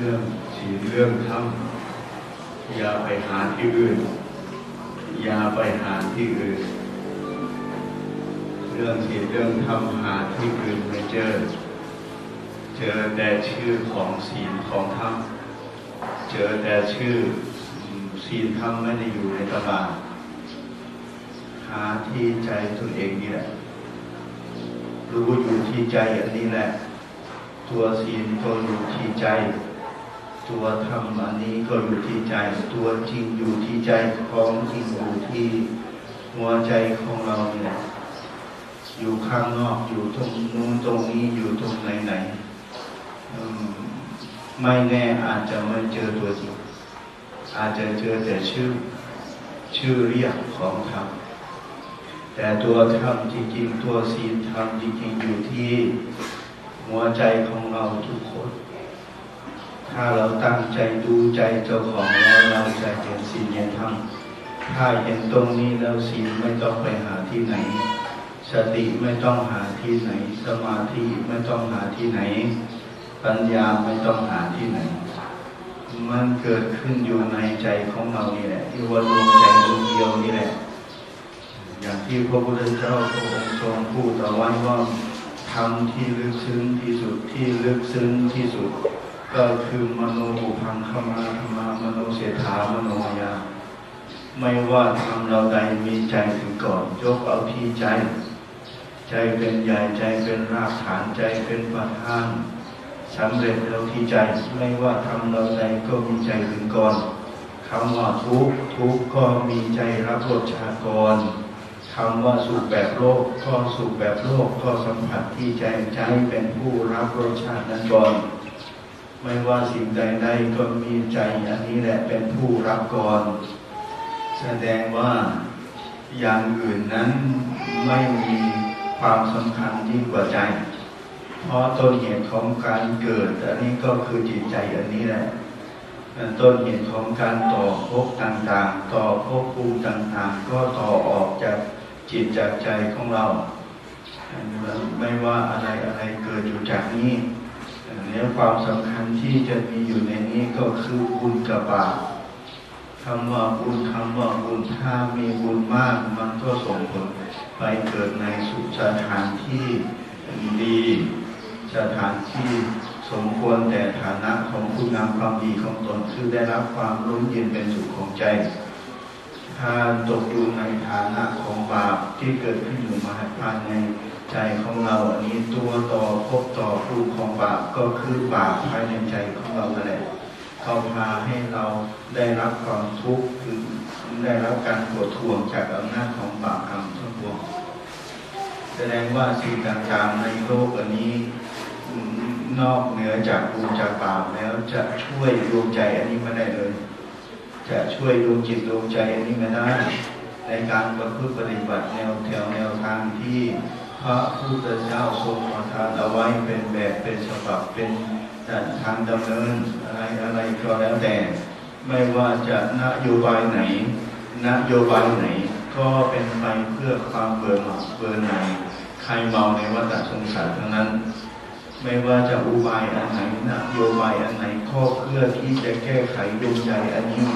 เรื่องศีลเรื่องธรรมอย่าไปหาที่อื่น อย่าไปหาที่อื่น เรื่องศีลเรื่องธรรมหาที่อื่นไม่เจอ เจอแต่ชื่อของศีลของธรรมเจอแต่ชื่อศีลธรรมไม่ได้อยู่ในตำราหาที่ใจตัวเองนี่แหละรู้อยู่ที่ใจอันนี้แหละ ตัวศีลก็อยู่ที่ใจ ตัวธรรมอันนี้ก็อยู่ที่ใจ ตัวจริงอยู่ที่ใจของจริงอยู่ที่หัวใจของเราเนี่แหละอยู่ข้างนอกอยู่ตรงนู้นตรงนี้อยู่ตรงไหนไหนๆไม่แน่อาจจะไม่เจอตัวจริงอาจจะเจอแต่ชื่อชื่อเรียกของธรรมแต่ตัวธรรมจริงๆตัวศีลธรรมจริงๆอยู่ที่หัวใจของเราทุกคน ถ้าเราตั้งใจดูใจเจ้าของแล้วเราจะเห็นศีลเห็นธรรมถ้าเห็นตรงนี้แล้วศีลไม่ต้องไปหาที่ไหน สติไม่ต้องหาที่ไหน สมาธิไม่ต้องหาที่ไหน ปัญญาไม่ต้องหาที่ไหน มันเกิดขึ้นอยู่ในใจของเรานี่แหละที่ว่าดวงใจดวงเดียวนี่แหละ อย่างที่พระพุทธเจ้าพระองค์ทรงพูดเอาไว้ว่าธรรมที่ลึกซึ้งที่สุดที่ลึกซึ้งที่สุด ก็คือมโนบุพังขมาธรรมามโนเสถามโนยาไม่ว่าทำเราใดมีใจถึงก่อนยกเอาที่ใจ ใจเป็นใหญ่ใจเป็นรากฐานใจเป็นประธานสำเร็จเราที่ใจไม่ว่าทำเราใดก็มีใจถึงก่อนคำว่าทุกทุกข์ก็มีใจรับรสชาติก่อนคำว่าสุขแบบโลกก็สุขแบบโลกก็สัมผัสที่ใจใจเป็นผู้รับรสชาตินั้นก่อน ไม่ว่าสิ่งใดใดก็มีใจอันนี้แหละเป็นผู้รับก่อน แสดงว่าอย่างอื่นนั้นไม่มีความสำคัญยิ่งกว่าใจ เพราะต้นเหตุของการเกิด อันนี้ก็คือจิตใจอันนี้แหละต้นเหตุของการต่อภพต่างๆ ต่อภพภูมิต่างๆ ก็ต่อออกจากจิตจากใจของเรา ไม่ว่าอะไรอะไรเกิดอยู่จากนี้ เนี่ยความสำคัญที่จะมีอยู่ในนี้ก็คือบุญกับบาปคำว่าบุญคำว่าบุญถ้ามีบุญมากมันก็ส่งผลไปเกิดในสุสถานที่ดีสถานที่สมควรแต่ฐานะของคุณงามความดีของตนคือได้รับความร่มเย็นเป็นสุขของใจถ้าตกอยู่ในฐานะของบาปที่เกิดขึ้นอยู่มาภายใน ใจของเราอันนี้ตัวต่อพบต่อรูปของบาปก็คือบาปภายในใจของเราแหละเขาพาให้เราได้รับความทุกข์คือได้รับการปวดทวงจากอำนาจของบาปกรรมทั้งปวงแสดงว่าสิ่งต่างๆในโลกอันนี้นอกเหนือจากบุญจากบาปแล้วจะช่วยดวงใจอันนี้ไม่ได้เลย จะช่วยดวงจิตดวงใจอันนี้ไม่ได้ ในการประพฤติปฏิบัติแนวแถวแนวทางที่ พระพุทธเจ้าทรงประทานเอาไว้เป็นแบบเป็นฉบับเป็นทางดำเนินอะไรอะไรก็แล้วแต่ ไม่ว่าจะนโยบายไหน นโยบายไหน ก็เป็นไปเพื่อความเบื่อหน่ายเบื่อหน่ายใครเมาในวัฏสงสารทั้งนั้น ไม่ว่าจะอุบายอันไหนนโยบายอันไหนข้อเพื่อที่จะแก้ไขดวงใจอันนี้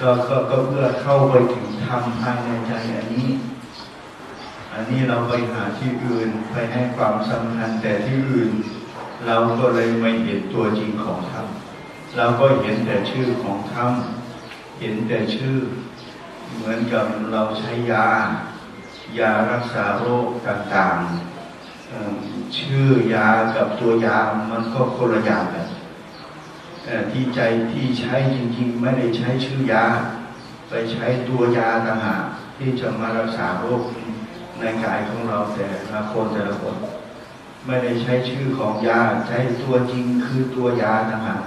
ก็ก็เพื่อเข้าไปถึงธรรมภายในใจอันนี้ อันนี้เราไปหาที่อื่นไปให้ความสำคัญแต่ที่อื่น เราก็เลยไม่เห็นตัวจริงของธรรมเราก็เห็นแต่ชื่อของธรรมเห็นแต่ชื่อ เหมือนกับเราใช้ยา ยารักษาโรคต่างๆชื่อยากับตัวยามันก็คนละอย่างกันแต่ที่ใจที่ใช้จริงๆ ไม่ได้ใช้ชื่อยา ไปใช้ตัวยาต่างหากที่จะมารักษาโรค ในกายของเราแต่ละคนแต่ละคน ไม่ได้ใช้ชื่อของยาใช้ตัวจริงคือตัวยาต่างหาก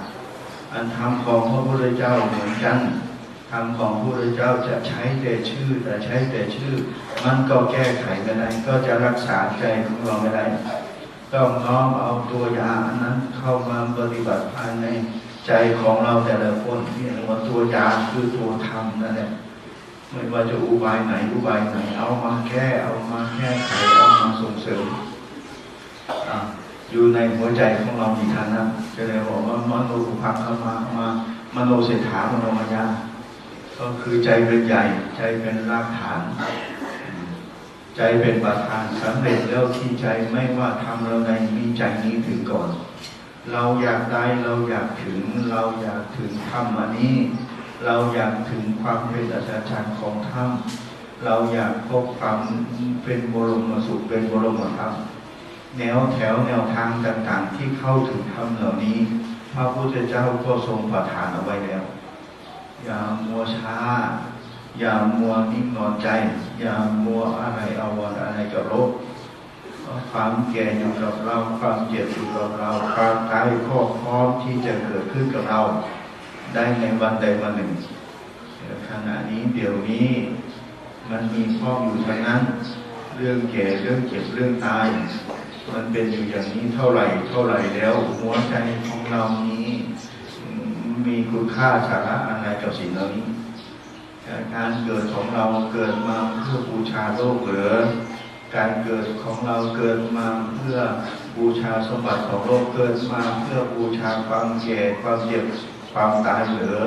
อันธรรมของพระพุทธเจ้าเหมือนกันธรรมของพระพุทธเจ้าจะใช้แต่ชื่อ แต่ใช้แต่ชื่อ มันก็แก้ไขไม่ได้ก็จะรักษาใจของเราไม่ได้ต้องน้อมเอาตัวยาอันนั้นเข้ามาปฏิบัติภายในใจของเราแต่ละคนที่เรียกว่าตัวยาคือตัวธรรมนั่นแหละ ไม่ว่าจะอุบายไหนอุบายไหน เอามาแก้เอามาแก้ไขเอามาส่งเสริมอยู่ในหัวใจของเรามีฐานะจะเลยบอกว่ามโนภุพังเข้ามามามโนเศรษฐามโนมัญญาก็คือใจเป็นใหญ่ ใจเป็นรากฐาน ใจเป็นประธานสำเร็จแล้วที่ใจไม่ว่าทำเราใดมีใจนี้ถึงก่อน เราอยากได้เราอยากถึงเราอยากถึงธรรมอันนี้ เราอยากถึงความเป็นอัศจรรย์ของธรรมเราอยากพบความเป็นบรมสุขเป็นบรมธรรมแนวแถวแนวทางต่างๆ ที่เข้าถึงธรรมเหล่านี้ พระพุทธเจ้าก็ทรงประทานเอาไว้แล้ว อย่ามัวช้า อย่ามัวนิ่งนอนใจ อย่ามัวอะไรอาวรณ์อะไรกับโลกความแก่อยู่กับเรา ความเจ็บอยู่กับเรา ความตายก็พร้อมที่จะเกิดขึ้นกับเรา ได้ในวันใดวันหนึ่งแต่ขณะนี้เดี๋ยวนี้มันมีพร้ออยู่ทั้งนั้น เรื่องแก่เรื่องเจ็บเรื่องตายมันเป็นอยู่อย่างนี้เท่าไหร่ เท่าไหร่แล้ว หัวใจของเรานี้ มีคุณค่าสาระอะไรกับสิ่งเหล่านี้การเกิดของเราเกิดมาเพื่อบูชาโลกหรือ การเกิดของเราเกิดมาเพื่อบูชาสมบัติของโลกเกิดมาเพื่อบูชาความแก่ความเจ็บ ความตายหรือ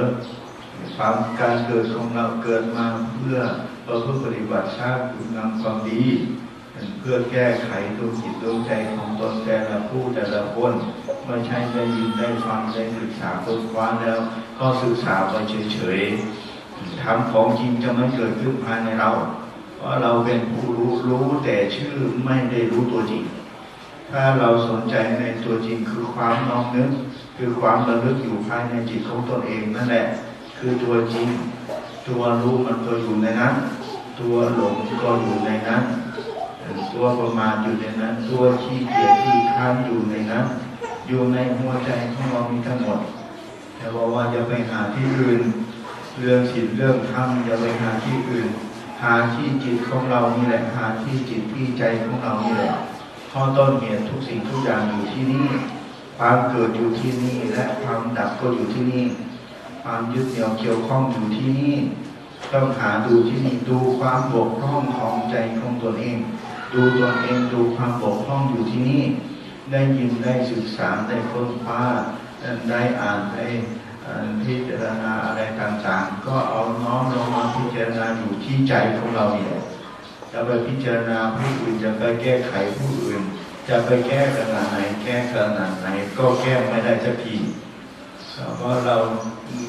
ความการเกิดของเราเกิดมาเพื่อประพฤติปฏิบัติชาติคุณงามความดี เพื่อแก้ไขดวงจิตดวงใจของตนแต่ละผู้แต่ละคนไม่ใช่ได้ยินได้ฟังได้ศึกษาค้นคว้าแล้ว ก็ศึกษาไปเฉยๆทำของจริงจะไม่เกิดขึ้นภายในเรา เพราะเราเป็นผู้รู้รู้แต่ชื่อไม่ได้รู้ตัวจริง ถ้าเราสนใจในตัวจริงคือความน้อมนึก คือความระลึกอยู่ภายในจิตของตนเองนั่นแหละ คือตัวจริง ตัวรู้มันก็อยู่ในนั้น ตัวหลงก็อยู่ในนั้น ตัวประมาทอยู่ในนั้น ตัวขี้เกียจที่ค้านอยู่ในนั้น อยู่ในหัวใจของเรามีทั้งหมด แต่ว่าว่าอย่าไปหาที่อื่น เรื่องศีลเรื่องธรรมอย่าไปหาที่อื่น หาที่จิตของเรานี่แหละ หาที่จิตที่ใจของเรานี่แหละ ข้อต้นเหตุทุกสิ่งทุกอย่างอยู่ที่นี่ ความเกิดอยู่ที่นี่ และความดับก็อยู่ที่นี่ ความยึดเหนี่ยวเกี่ยวข้องอยู่ที่นี่ต้องหาดูที่นี่ดูความบกพร่องของใจของตนเอง ดูตนเองดูความบกพร่องอยู่ที่นี่ ได้ยินได้ศึกษาได้ค้นคว้าได้อ่านได้พิจารณาอะไรต่างๆ ก็เอาน้อมลงมาพิจารณาอยู่ที่ใจของเราเนี่ย จะไปพิจารณาผู้อื่นจะไปแก้ไขผู้อื่น จะไปแก้ขนาดไหน แก้ขนาดไหน ก็แก้ไม่ได้สักทีเพราะเรา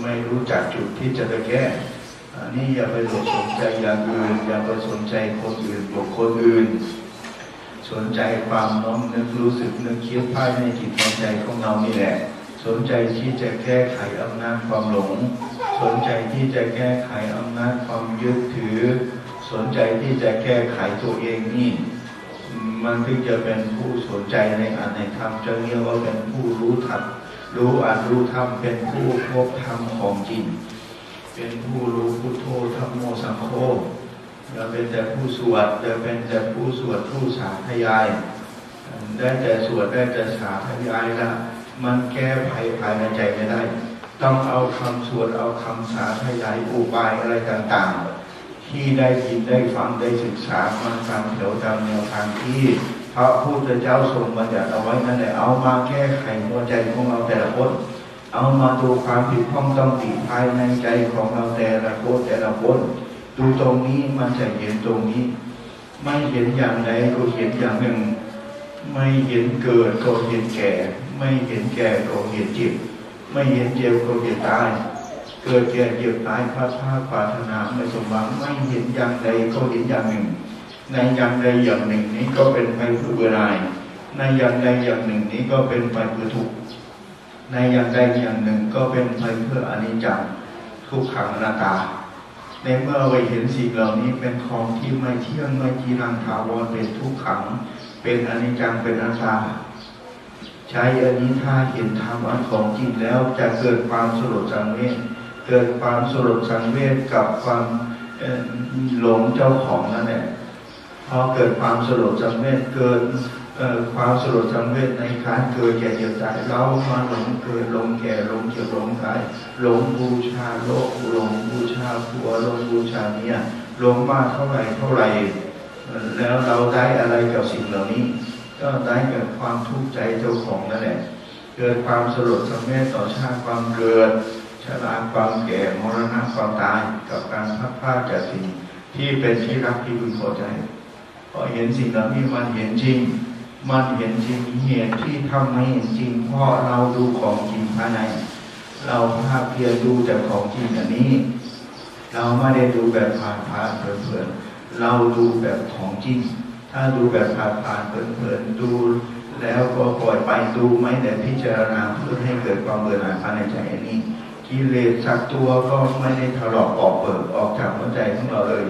ไม่รู้จักจุดที่จะไปแก้อันนี้อย่าไปสนใจอย่างอื่น อย่าไปสนใจคนอื่นบุคคลอื่น สนใจความน้อมนึกรู้สึกนึกคิดภายในจิตใจของเรานี่แหละ สนใจที่จะแก้ไขอำนาจความหลง สนใจที่จะแก้ไขอำนาจความยึดถือ สนใจที่จะแก้ไขตัวเองนี่ มันถึงจะเป็นผู้สนใจในอันในธรรมจะเรียกว่าเป็นผู้รู้ธรรมรู้อันรู้ธรรมเป็นผู้พบธรรมของจริง เป็นผู้รู้พุทโธธรรมโมสังโฆเราเป็นแต่ผู้สวดจะเป็นแต่ผู้สวดผู้สาธยาย ได้แต่สวดได้แต่สาธยายละมันแก้ภัยภายในใจไม่ได้ ต้องเอาคำสวดเอาคำสาธยายอุบายอะไรต่าง ๆ ที่ได้ยินได้ฟังได้ศึกษามาตามแถวตามแนวทางที่พระพุทธเจ้าทรงบัญญัติเอาไว้นั่นแหละเอามาแก้ไขหัวใจของเราแต่ละคนเอามาดูความผิดพร่องต้องติภายในใจของเราแต่ละคนแต่ละคนดูตรงนี้มันจะเห็นตรงนี้ ไม่เห็นอย่างใดก็เห็นอย่างหนึ่ง ไม่เห็นเกิดก็เห็นแก่ ไม่เห็นแก่ก็เห็นเจ็บไม่เห็นเจ็บก็เห็นตาย เกิดแก่เจ็บตายพระพาปรารถนาไม่สมหวังไม่เห็นอย่างใดก็เห็นอย่างหนึ่ง ในอย่างใดอย่างหนึ่งนี้ก็เป็นไปเพื่อเวลาในอย่างใดอย่างหนึ่งนี้ก็เป็นไปเพื่อทุกข์ในอย่างใดอย่างหนึ่งก็เป็นไปเพื่ออนิจจังทุกขังอนัตา ในเมื่อเราเห็นสิ่งเหล่านี้เป็นของที่ไม่เที่ยงไม่จีรังถาวรเป็นทุกขัง เป็นอนิจจังเป็นอนัตาใช้อันนี้ถ้าเห็นธรรมอันของจริงแล้วจะเกิดความสลดสังเวช เกิดความสลดสังเวชกับความหลงเจ้าของนั่นแหละพอเกิดความสลดสังเวชเกิดความสลดสังเวชในการเกิดแก่เจ็บตายเรามาหลงเกิดหลงแก่หลงเจ็บหลงตายหลงบูชาโลกหลงบูชาผัวหลงบูชาเนี่ยหลงมากเท่าไหร่เท่าไหร่แล้วเราได้อะไรกับสิ่งเหล่านี้ ก็ได้เกิดความทุกข์ใจเจ้าของนั่นแหละเกิดความสลดสังเวชต่อชาติความเกิด ชราความแก่มรณะความตายกับการพัดพลาจากสิ่งที่เป็นที่รักที่พึงพอใจพอเห็นสิ่งเหล่านี้มันเห็นจริง มันเห็นจริงเหตุที่ทำให้เห็นจริงเพราะเราดูของจริงภายใน เราภาพเพียรดูแต่ของจริงอันนี้ เราไม่ได้ดูแบบผ่านผ่านเพลินๆเราดูแบบของจริง ถ้าดูแบบผ่านผ่านเพลินๆดูแล้วก็ปล่อยไปดูไม่แต่พิจารณาเพื่อให้เกิดความเบื่อหน่ายภายในใจอันนี้ กิเลสสักตัวก็ไม่ได้ถลอกออกเปิดออกจากหัวใจของเราเลย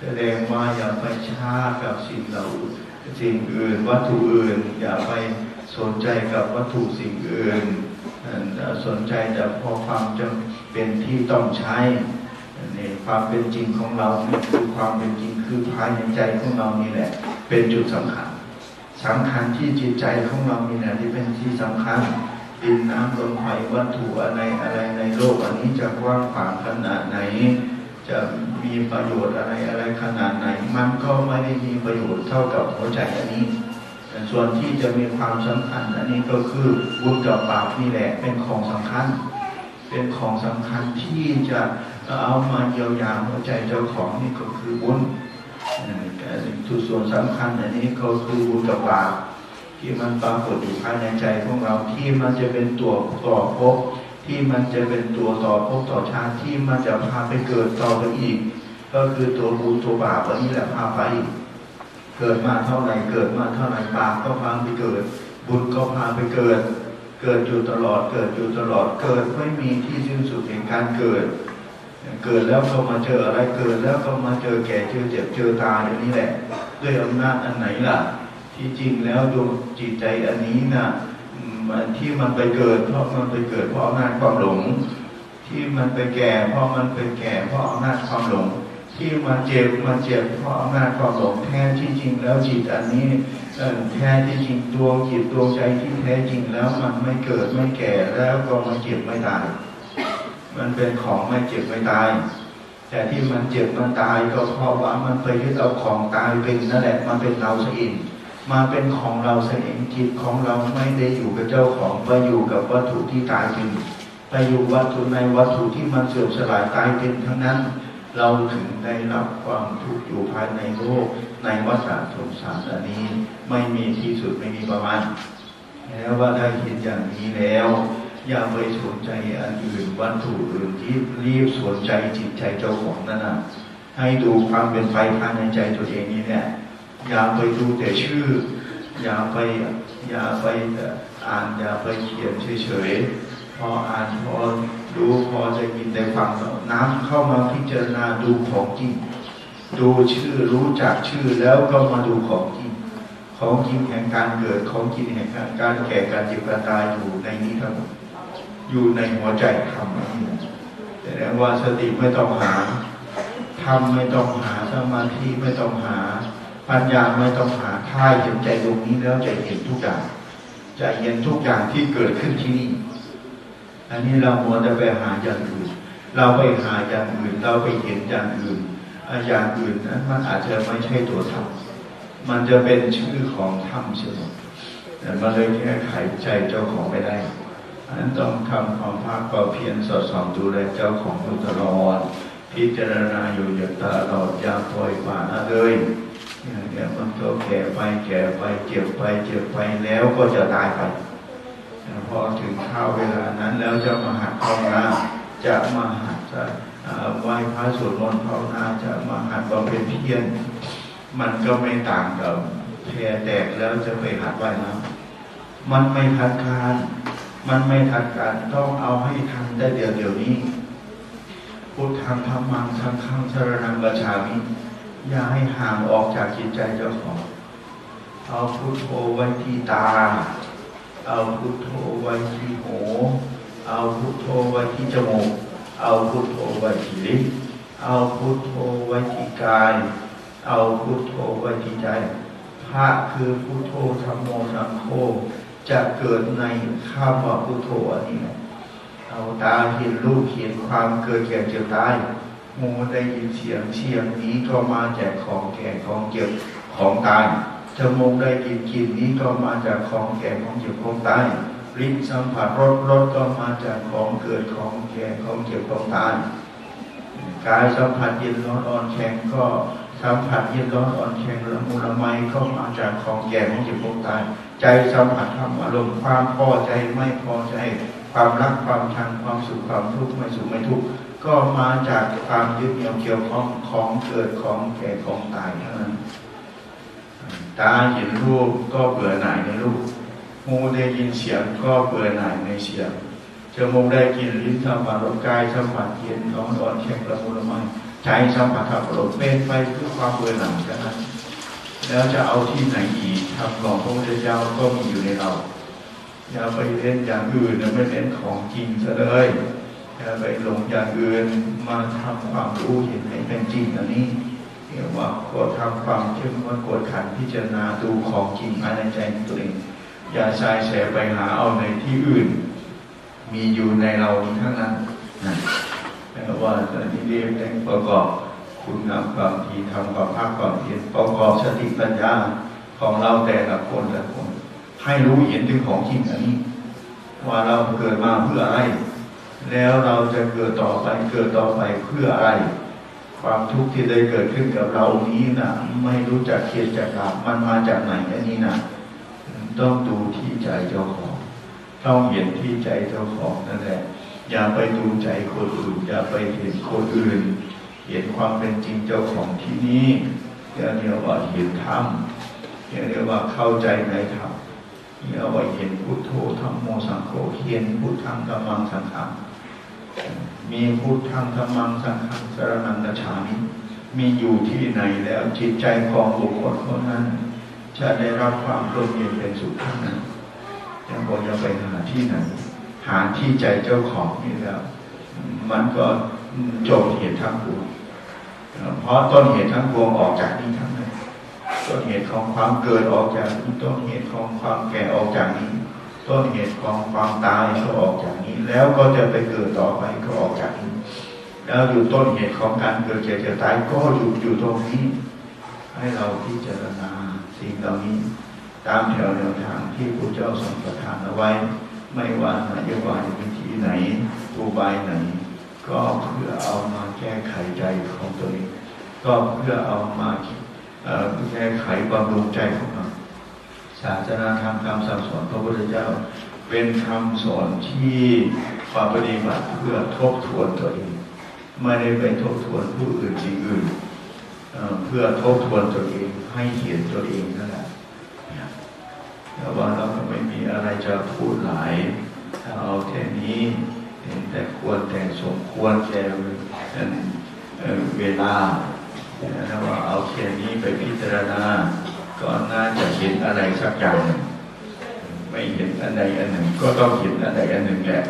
แสดงว่าอย่าไปช้ากับสิ่งเราสิ่งอื่น วัตถุอื่น อย่าไปสนใจกับวัตถุสิ่งอื่น สนใจแต่พอความจำเป็นที่ต้องใช้นี่ความเป็นจริงของเราคือความเป็นจริงคือภายในใจของเรานี่แหละ เป็นจุดสำคัญสำคัญที่จิตใจของเรานี่แหละที่เป็นที่สำคัญ ดินน้ำลมไฟวัตถุอะไรอะไรในโลกอันนี้จะกว้างขวางขนาดไหน จะมีประโยชน์อะไรอะไรขนาดไหน มันก็ไม่ได้มีประโยชน์เท่ากับหัวใจอันนี้แต่ส่วนที่จะมีความสำคัญ อันนี้ก็คือบุญกับบาปนี่แหละเป็นของสำคัญ เป็นของสำคัญที่จะเอามาเยียวยาหัวใจเจ้าของนี่ก็คือบุญเอ่อแต่ส่วนสำคัญอันนี้ก็คือบุญกับบาป ที่มันปรากฏอยู่ภายในใจของเราที่มันจะเป็นตัวต่อภพที่มันจะเป็นตัวต่อภพต่อชาติที่มันจะพาไปเกิดต่อไปอีก ก็คือตัวบุญตัวบาปวันนี้แหละพาไป เกิดมาเท่าไหร่เกิดมาเท่าไหร่บาปก็พาไปเกิด บุญก็พาไปเกิด เกิดอยู่ตลอดเกิดอยู่ตลอดเกิดไม่มีที่สิ้นสุดแห่งการเกิด เกิดแล้วก็มาเจออะไรเกิดแล้วก็มาเจอแก่เจอเจ็บเจอตายอย่างนี้แหละ ด้วยอำนาจอันไหนล่ะ ที่จริงแล้วดวงจิตใจอันนี้น่ะอันที่มันไปเกิด เพราะมันไปเกิดเพราะอำนาจความหลง ที่มันไปแก่ เพราะมันไปแก่เพราะอำนาจความหลง ที่มันเจ็บมันเจ็บเพราะอำนาจความหลงแท้ที่จริงแล้วจิตอันนี้แท้ที่จริงดวงจิตดวงใจที่แท้จริงแล้วมันไม่เกิดไม่แก่แล้วก็ไม่เจ็บไม่ตาย มันเป็นของไม่เจ็บไม่ตาย แต่ที่มันเจ็บมันตายก็เพราะว่ามันไปยึดเอาของตายเป็นนั่นแหละมันเป็นเราซะเอง มาเป็นของเราเองจิตของเราไม่ได้อยู่กับเจ้าของไปอยู่กับวัตถุที่ตายเป็นไปอยู่วัตถุในวัตถุที่มันเสื่อมสลายตายเป็นทั้งนั้น เราถึงได้รับความทุกข์อยู่ภายในโลกในวัฏสงสารอันนี้ ไม่มีที่สุดไม่มีประมาณแล้วว่าได้คิดอย่างนี้แล้ว อย่าไปสนใจอันอื่นวัตถุอื่นที่รีบสนใจจิตใจเจ้าของนั่นนะให้ดูความเป็นไปภายในใจตัวเองนี่แหละ อย่าไปดูแต่ชื่อ อย่าไปอย่าไปอ่านอย่าไปเขียนเฉยๆพออ่านพอดูพอจะยินได้ฟังน้ำเข้ามาพิจารณาดูของจริงดูชื่อรู้จักชื่อแล้วก็มาดูของจริงของจริงแห่งการเกิดของจริงแห่งการการแก่การเจ็บการตายอยู่ในนี้ทั้งหมดอยู่ในหัวใจธรรมนี่แสดงว่าสติไม่ต้องหาธรรมไม่ต้องหาสมาธิไม่ต้องหา ปัญญาไม่ต้องหาถ้าเห็นใจตรงนี้แล้วจะเห็นทุกอย่างจะเห็นทุกอย่างที่เกิดขึ้นที่นี่ อันนี้เรามัวแต่ไปหาอย่างอื่น เราไปหาอย่างอื่น เราไปเห็นอย่างอื่นอย่างอื่นนั้นมันอาจจะไม่ใช่ตัวธรรมมันจะเป็นชื่อของธรรมเสียหมแต่มันเลยแก้ไขใจเจ้าของไม่ได้อันนั้นต้องทำความภาคความเพียรสอดส่องดูแลเจ้าของอยู่ตลอดพิจารณาอยู่อย่างตลอดอย่าปล่อยผ่านเลย เงี้ยวมันก็แก่ไปแก่ไปเจ็บไปเจ็บไปแล้วก็จะตายไปพอถึงข้าวเวลานั้นแล้วจะมาหัดภาวนาจะมาหัดจะเอ่อไหว้พระสวดมนต์ภาวนาจะมาหัดบำเพ็ญเพียรมันก็ไม่ต่างกับแพแตกแล้วจะไปหัดว่ายน้ำมันไม่ทัดการ มันไม่ทัดการต้องเอาให้ทันได้เดี๋ยวเดี๋ยวนี้พุทธังธรรมังสังฆังสรนังกัจฉามิ อย่าให้ห่างออกจากจิตใจเจ้าของเอาพุทโธไว้ที่ตา เอาพุทโธไว้ที่หูเอาพุทโธไว้ที่จมูก เอาพุทโธไว้ที่ลิ้นเอาพุทโธไว้ที่กาย เอาพุทโธไว้ที่ใจ พระคือพุทโธธรรมโมสังโฆจะเกิดในข้ามว่าพุทโธอันนี้เอาตาเห็นรูปเห็นความเกิดแก่เจ็บตาย หูได้ยินเสียงเสียงนี้ก็มาจากของแก่ของเจ็บของตายจมูกได้กลินกลินนี้ก็มาจากของแก่ของเจ็บของตายลิ้นสัมผัสรสรสก็มาจากของเกิดของแก่ของเจ็บของตายกายสัมผัสเย็นร้อนอ่อนแข็งก็สัมผัสเย็นร้อนอ่อนแข็งละมุนละไมก็มาจากของแก่ของเจ็บของตาย ใจสัมผัสธรรมอารมณ์ความพอใจไม่พอใจ ความรักความชังความสุขความทุกข์ไม่สุขไม่ทุกข์ ก็มาจากความยึดเหนี่ยวเกี่ยวข้องของเกิดของแก่ของตายเท่านั้น ตาเห็นรูปก็เบื่อหน่ายในรูป หูได้ยินเสียงก็เบื่อหน่ายในเสียงจมูกได้กลินลิ้นสัมผัสรสกายสัมผัสเย็นร้อนอ่อนแข็งละมุนละไมใจสัมผัสธรรมอารมณ์เป็นไปเพื่อความเบื่อหน่ายเท่านั้น แล้วจะเอาที่ไหนอีกทำของพระพุทธเจ้าก็มีอยู่ในเราอย่าไปเล่นอย่างอื่นนะไม่เล่นของจริงซะเลย อย่าไปหลงอย่างอื่นมาทำความรู้เห็นให้เป็นจริงอันนี้เรียกว่าก็ทำความเข้มงวดกดขันพิจารณาดูของจริงภายในใจตัวเองอย่าชายแสไปหาเอาในที่อื่น มีอยู่ในเราทั้งนั้นนะแล้วว่าตอนที่เรียกแต่งประกอบคุณงามความดีทำความภาคความเพียรประกอบสติปัญญาของเราแต่ละคนแต่ละคนให้รู้เห็นถึงของจริงอันนี้ ว่าเราเกิดมาเพื่ออะไร แล้วเราจะเกิดต่อไปเกิดต่อไปเพื่ออะไร ความทุกข์ที่ได้เกิดขึ้นกับเรานี้นะไม่รู้จักเคียดจากลาบมันมาจากไหนอันนี้นะต้องดูที่ใจเจ้าของต้องเห็นที่ใจเจ้าของนั่นแหละอย่าไปดูใจคนอื่น อย่าไปเห็นคนอื่น เห็นความเป็นจริงเจ้าของที่นี้เรียกว่าเห็นธรรมเรียกว่าเข้าใจในธรรมเราไว้เห็นพุทโธธรรมโมสังโฆเห็นพุทธังธรรมังสังฆัง มีพุทธังธรรมังสังฆังสรนังกัจฉามิมีอยู่ที่ไหนแล้วจิตใจของบุคคลคนนั้น จะได้รับความร่มเย็นเป็นสุขทั้งนั้นจะบอกอย่าไปหาที่ไหน หาที่ใจเจ้าของนี่แล้ว มันก็จบเหตุทั้งปวงเพราะต้นเหตุทั้งปวงออกจากนี้ทั้งนั้นต้นเหตุของความเกิดออกจากนี้ต้นเหตุของความแก่ออกจากนี้ ต้นเหตุของความตายก็ออกจาก แล้วก็จะไปเกิดต่อไปก็ออกจากนี้แล้วอยู่ต้นเหตุของการเกิดเจ็บเจ็บตายก็อยู่อยู่ตรงนี้ ให้เราพิจารณาสิ่งเหล่านี้ ตามแถวแนวทางที่พระเจ้าทรงประทานเอาไว้ ไม่ว่านโยบายวิธีไหนอุบายไหน ก็เพื่อเอามาแก้ไขใจของตัวเองก็เพื่อเอามาแก้ไขบำรุงใจของเราศาสนาธรรมคำสั่งสอนพระพุทธเจ้า เป็นคำสอนที่ปปฏิบัติเพื่อทบทวนตัวเองไม่ได้ไปทบทวนผู้อื่นสิ่งอื่นเพื่อทบทวนตัวเองให้เห็นตัวเองนั่นแหละแต่ว่าเราก็ไม่มีอะไรจะพูดหลายถ้าเอาแค่นี้เห็นแต่ควรแต่สมควรแก่เวลาถ้าว่าเอาแค่นี้ไปพิจารณา ก็น่าจะเห็นอะไรสักอย่าง ไม่เห็นอันใดอันหนึ่งก็ต้องเห็นอันใดอันหนึ่งแหละ